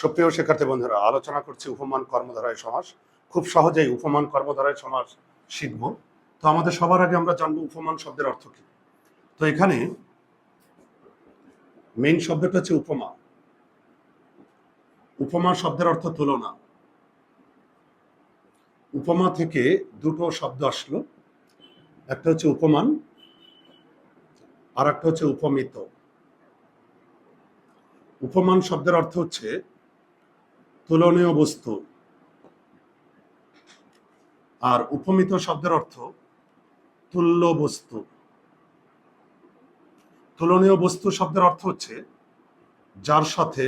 সুপ্রিয় শিক্ষার্থী বন্ধুরা, আলোচনা করছি উপমান কর্মধারায় সমাস। খুব সহজেই উপমান কর্মধারায় সমাস শিখব। তো আমাদের সবার আগে আমরা জানব উপমান শব্দের অর্থ কি। তো এখানে মেইন শব্দটা হচ্ছে উপমা। উপমা শব্দের অর্থ তুলনা। উপমা থেকে দুটো শব্দ আসলো। একটা হচ্ছে উপমান আর একটা হচ্ছে উপমিত। উপমান শব্দের অর্থ হচ্ছে তুলনীয় বস্তু। আর উপমিত শব্দের অর্থ তুল্য বস্তু। তুলনীয় বস্তু শব্দের অর্থ হচ্ছে যার সাথে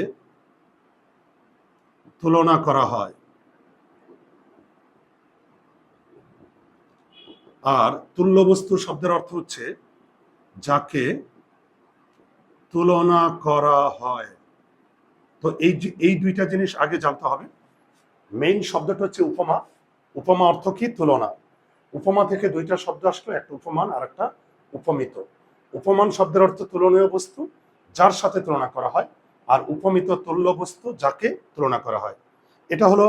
তুলনা করা হয়। আর তুল্য বস্তু শব্দের অর্থ হচ্ছে যাকে তুলনা করা হয়। তো এই এই দুইটা জিনিস আগে জানতে হবে। মেইন শব্দটা হচ্ছে উপমা। উপমা অর্থ কি? তুলনা। উপমা থেকে দুইটা শব্দ আসলো, একটা উপমান আর একটা উপমিত। উপমান শব্দের অর্থ তুলনীয় বস্তু, যার সাথে তুলনা করা হয়, আর উপমিত তুল্য বস্তু যাকে তুলনা করা হয়। এটা হলো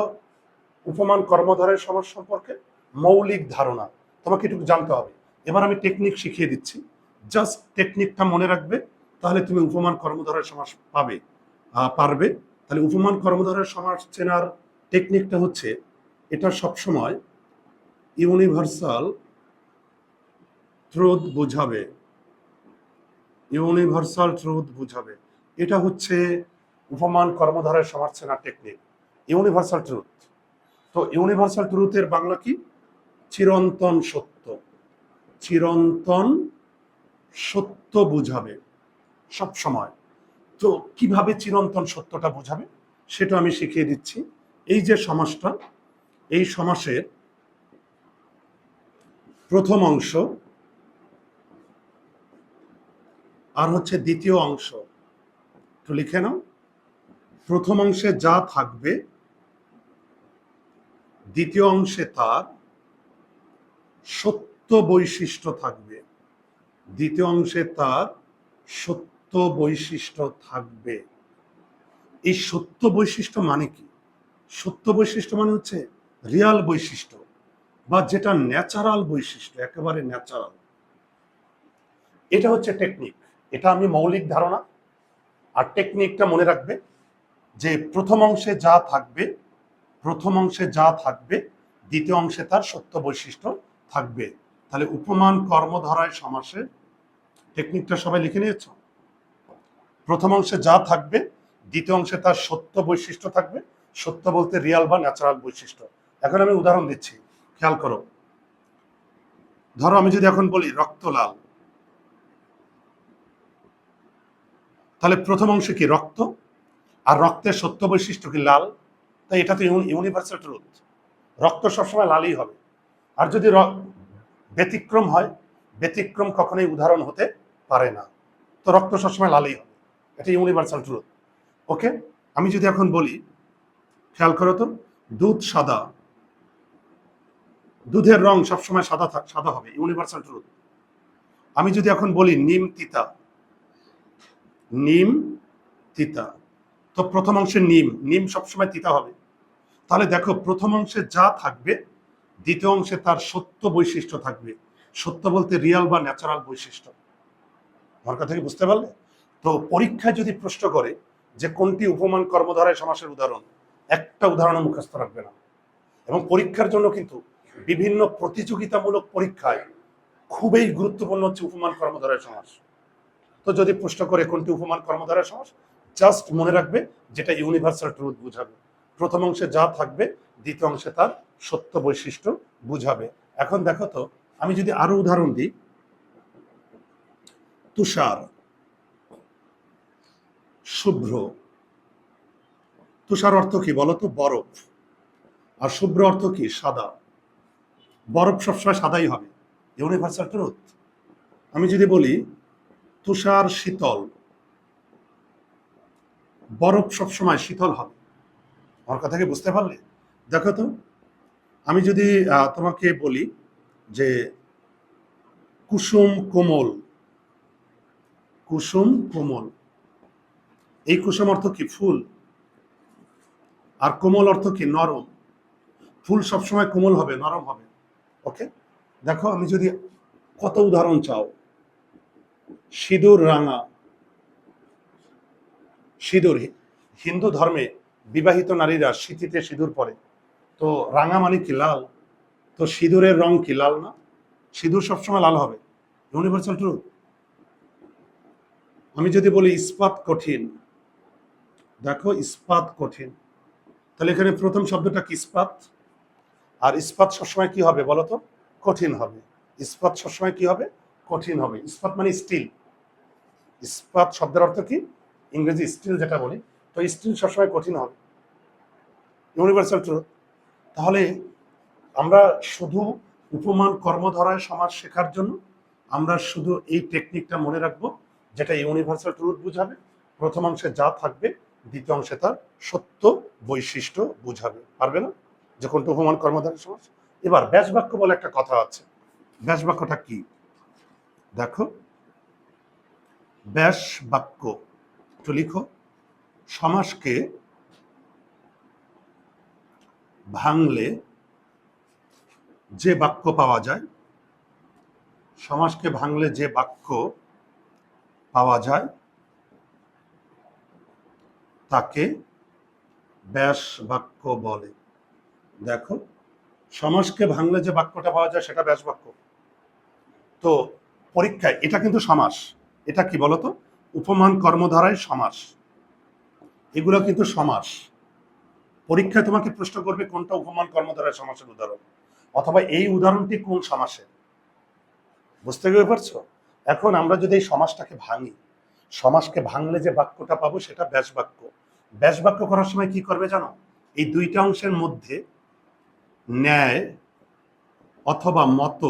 উপমান কর্মধারের সমাজ সম্পর্কে মৌলিক ধারণা। তোমাকে একটু জানতে হবে। এবার আমি টেকনিক শিখিয়ে দিচ্ছি। জাস্ট টেকনিকটা মনে রাখবে, তাহলে তুমি উপমান কর্মধারের সমাস পাবে। পারবে। তাহলে উপমান কর্মধারের সমাস চেনার টেকনিকটা হচ্ছে, এটা সবসময় ইউনিভার্সাল ট্রুথ বোঝাবে। ইউনিভার্সাল ট্রুথ বোঝাবে। এটা হচ্ছে উপমান কর্মধারের সমাজ চেনার টেকনিক ইউনিভার্সাল ট্রুথ তো ইউনিভার্সাল ট্রুথের বাংলা কি? চিরন্তন সত্য। চিরন্তন সত্য বুঝাবে সব সময় তো কীভাবে চিরন্তন সত্যটা বোঝাবে, সেটা আমি শিখিয়ে দিচ্ছি। এই যে সমাসটা, এই সমাসের প্রথম অংশ আর হচ্ছে দ্বিতীয় অংশ। একটু লিখে নাও। প্রথম অংশে যা থাকবে, দ্বিতীয় অংশে তার সত্য বৈশিষ্ট্য থাকবে। দ্বিতীয় অংশে তার সত্য বৈশিষ্ট্য থাকবে। এই সত্য বৈশিষ্ট্য মানে কি? সত্য বৈশিষ্ট্য মানে হচ্ছে রিয়াল বৈশিষ্ট্য বা যেটা ন্যাচারাল বৈশিষ্ট্য, একেবারে ন্যাচারাল এটা হচ্ছে টেকনিক এটা আমি মৌলিক ধারণা। আর টেকনিকটা মনে রাখবে যে প্রথম অংশে যা থাকবে, প্রথম অংশে যা থাকবে, দ্বিতীয় অংশে তার সত্য বৈশিষ্ট্য থাকবে। তাহলে উপমান, কর্মধারায় সমাসে টেকনিকটা সবাই লিখে নিয়েছ? প্রথম অংশে যা থাকবে, দ্বিতীয় অংশে তার সত্য বৈশিষ্ট্য থাকবে। সত্য বলতে রিয়াল বা ন্যাচারাল বৈশিষ্ট্য। এখন আমি উদাহরণ দিচ্ছি। খেয়াল করো। ধরো আমি যদি এখন বলি রক্ত লাল তাহলে প্রথম অংশে কি রক্ত? আর রক্তের সত্য বৈশিষ্ট্য কি লাল? তাই এটা তো ইউনিভার্সাল ট্রুথ রক্ত সবসময় লালই হবে। আর যদি ব্যতিক্রম হয়, ব্যতিক্রম কখনোই উদাহরণ হতে পারে না। তো রক্ত সবসময় লালই হবে। এটা ইউনিভার্সাল ট্রুথ ওকে আমি যদি এখন বলি, খেয়াল করো তো, দুধ সাদা। দুধের রং সবসময় সাদা সাদা হবে ইউনিভার্সাল ট্রুথ আমি যদি এখন বলি, নিম তিতা। নিম তিতা। তো প্রথম অংশে নিম নিম সবসময় তিতা হবে। তাহলে দেখো, প্রথম অংশে যা থাকবে, দ্বিতীয় অংশে তার সত্য বৈশিষ্ট্য থাকবে। সত্য বলতে রিয়াল বা ন্যাচারাল বৈশিষ্ট্য। আমার কথা বুঝতে পারলে? তো পরীক্ষায় যদি প্রশ্ন করে যে কোনটি উপমান কর্মধারায় সমাসের উদাহরণ, একটা উদাহরণ মুখস্থ রাখবে না। এবং পরীক্ষার জন্য কিন্তু বিভিন্ন প্রতিযোগিতামূলক পরীক্ষায় খুবই গুরুত্বপূর্ণ হচ্ছে উপমান কর্মধারায় সমাস। তো যদি প্রশ্ন করে কোনটি উপমান কর্মধারায় সমাস, জাস্ট মনে রাখবে যেটা ইউনিভার্সাল ট্রুথ বুঝাবে। প্রথম অংশে যা থাকবে, দ্বিতীয় অংশে তার সত্য বৈশিষ্ট্য বুঝাবে। এখন দেখো তো, আমি যদি আরও উদাহরণ দিই। তুষার। শুভ্র। তুষার অর্থ কি বলতো? বরফ। আর শুভ্র অর্থ কি? সাদা। বরফ সবসময় সাদাই হবে। ইউনিভার্সাল ট্রুথ আমি যদি বলি, তুষার শীতল। বরফ সবসময় শীতল হবে। আমার কথা কি বুঝতে পারলে? দেখো তো, আমি যদি তোমাকে বলি যে কুসুম কোমল। কুসুম কোমল। এই কুসুম অর্থ কি? ফুল। আর কোমল অর্থ কি? নরম। ফুল সবসময় কোমল হবে, নরম হবে। ওকে দেখো, আমি যদি কত উদাহরণ চাও। সিঁদুর, রাঙা। সিঁদুর হিন্দু ধর্মে বিবাহিত নারীরা শীতিতে সিঁদুর পরে। তো রাঙা মানে কি? লাল। তো সিঁদুরের রং কি? লাল না? সিঁদুর সবসময় লাল হবে। ইউনিভার্সাল ট্রুথ আমি যদি বলি ইস্পাত কঠিন দেখো, ইস্পাত কঠিন। তাহলে এখানে প্রথম শব্দটা কি ইস্পাত? আর ইস্পাত সবসময় কি হবে বলো তো? কঠিন হবে। ইস্পাত সবসময় কি হবে? কঠিন হবে। ইস্পাত মানে স্টিল। ইস্পাত শব্দের অর্থ কি? ইংরেজি স্টিল যেটা বলি, তো স্টিল সবসময় কঠিন হবে। Universal truth. তাহলে আমরা শুধু উপমান কর্মধারায় সমাজ শেখার জন্য আমরা শুধু এই টেকনিকটা মনে রাখব, যেটা ইউনিভার্সাল ট্রুথ বুঝাবে। প্রথমাংশে যা থাকবে দ্বিতীয় অংশে তার সত্য বৈশিষ্ট্য বুঝাবে, পারবে না? যে কোনটা উপমান কর্মধারায় সমাজ। এবার ব্যাস বাক্য বলে একটা কথা আছে। ব্যাস বাক্যটা কি? দেখো ব্যাস বাক্য একটু লিখো। সমাজকে ভাঙলে যে বাক্য পাওয়া যায়, সমাজকে ভাঙলে যে বাক্য পাওয়া যায় তাকে ব্যাস বাক্য বলে। দেখো, সমাজকে ভাঙলে যে বাক্যটা পাওয়া যায় সেটা ব্যাস বাক্য তো পরীক্ষায় এটা কিন্তু সমাস। এটা কি বলতো? উপমান কর্মধারায় সমাস। এগুলো কিন্তু সমাস। পরীক্ষায় তোমাকে প্রশ্ন করবে, কোনটা উপমান কর্মধারায় সমাসের উদাহরণ? অথবা এই উদাহরণটি কোন সমাসের? বুঝতে পেরে পারছ? এখন আমরা যদি এই সমাজটাকে ভাঙি সমাজকে ভাঙলে যে বাক্যটা পাবো সেটা ব্যাস বাক্য ব্যাস বাক্য করার সময় কি করবে জানো? এই দুইটা অংশের মধ্যে ন্যায় অথবা মত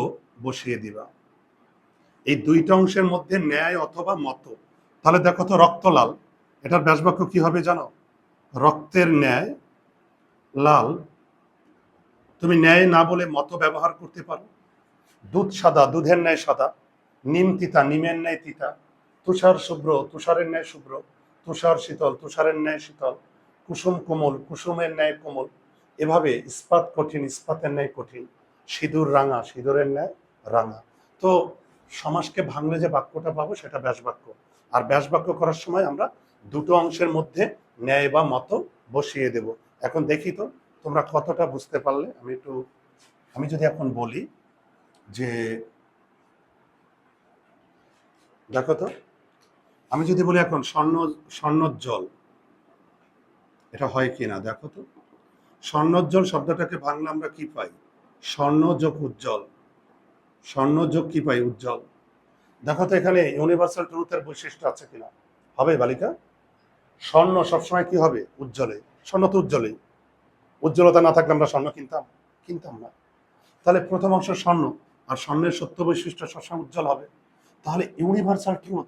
বসিয়ে দিবা। এই দুইটা অংশের মধ্যে ন্যায় অথবা মত। তাহলে দেখো তো রক্ত লাল এটার ব্যাস বাক্য কি হবে জানো? রক্তের ন্যায় লাল। তুমি ন্যায় না বলে মত ব্যবহার করতে পারো। দুধ সাদা, দুধের ন্যায় সাদা। নিম তিতা, নিমের ন্যায় তিতা। তুষার শুভ্র, তুষারের ন্যায় শুভ্র। তুষার শীতল, তুষারের ন্যায় শীতল, কুসুম কোমল, কুসুমের ন্যায় কোমল। এভাবে ইস্পাত কঠিন, ইস্পাতের ন্যায় কঠিন। সিঁদুর রাঙা, সিঁদুরের ন্যায় রাঙা। তো সমাজকে ভাঙলে যে বাক্যটা পাবো সেটা ব্যাস বাক্য আর ব্যাস বাক্য করার সময় আমরা দুটো অংশের মধ্যে ন্যায় বা মত বসিয়ে দেব। এখন দেখি তো, তোমরা কতটা বুঝতে পারলে? আমি একটু, আমি যদি এখন বলি যে, দেখো তো আমি যদি বলি এখন স্বর্ণ, স্বর্ণোজ্জ্বল, এটা হয় কি না? দেখো তো। স্বর্ণোজ্জ্বল শব্দটাকে ভাঙলে আমরা কি পাই? স্বর্ণযোগ উজ্জ্বল। স্বর্ণযোগ কি পাই উজ্জ্বল? দেখো তো এখানে ইউনিভার্সাল ট্রুথের বৈশিষ্ট্য আছে কিনা? হবে বালিকা? স্বর্ণ সবসময় কি হবে? উজ্জ্বলে। স্বর্ণ তো উজ্জ্বলেই। উজ্জ্বলতা না থাকলে আমরা স্বর্ণ কিনতাম? কিনতাম না। তাহলে প্রথম অংশ স্বর্ণ। আর স্বর্ণের সত্য বৈশিষ্ট্য সবসময় উজ্জ্বল হবে। তাহলে ইউনিভার্সাল ট্রুথ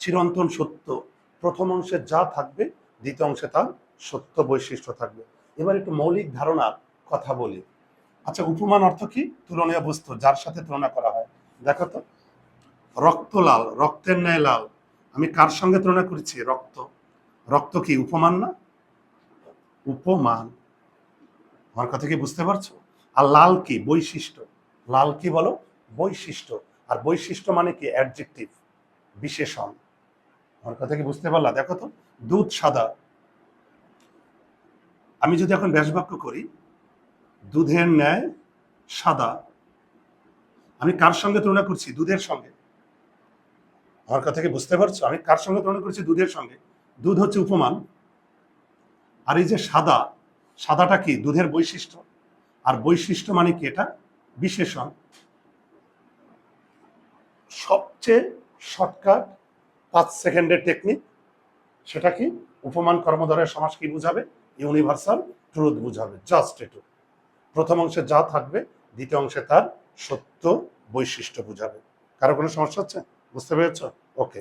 চিরন্তন সত্য। প্রথম অংশে যা থাকবে, দ্বিতীয় অংশে তার সত্য বৈশিষ্ট্য থাকবে। এবার একটু মৌলিক ধারণার কথা বলি। আচ্ছা উপমান অর্থ কি? তুলনীয় বস্তু, যার সাথে তুলনা করা হয়। দেখো তো, রক্ত লাল, রক্তের ন্যায় লাল। আমি কার সঙ্গে তুলনা করেছি? রক্ত। রক্ত কি উপমান না? উপমান। আমার কথা কি বুঝতে পারছ? আর লাল কি? বৈশিষ্ট্য। লাল কি বলো? বৈশিষ্ট্য। আর বৈশিষ্ট্য মানে কি? অ্যাডজেক্টিভ। বিশেষণ। আমার কথা কি বুঝতে পারলা? দেখো তো, দুধ সাদা। আমি যদি এখন ব্যাসবাক্য করি, দুধের ন্যায় সাদা। আমি কার সঙ্গে তুলনা করছি? দুধের সঙ্গে। আমার কথা কি বুঝতে পারছ? আমি কার সঙ্গে তুলনা করছি? দুধের সঙ্গে। দুধ হচ্ছে উপমান। আর এই যে সাদা, সাদাটা কি? দুধের বৈশিষ্ট্য। আর বৈশিষ্ট্য মানে কি? এটা বিশেষণ। সবচেয়ে শর্টকাট পাঁচ সেকেন্ডের টেকনিক সেটা কি? উপমান কর্মধারের সমাজ কি বুঝাবে? ইউনিভার্সাল ট্রুথ বুঝাবে জাস্ট এটু প্রথম অংশে যা থাকবে, দ্বিতীয় অংশে তার সত্য বৈশিষ্ট্য বুঝাবে। কারও কোনো সমস্যা হচ্ছে? বুঝতে পেরেছ? ওকে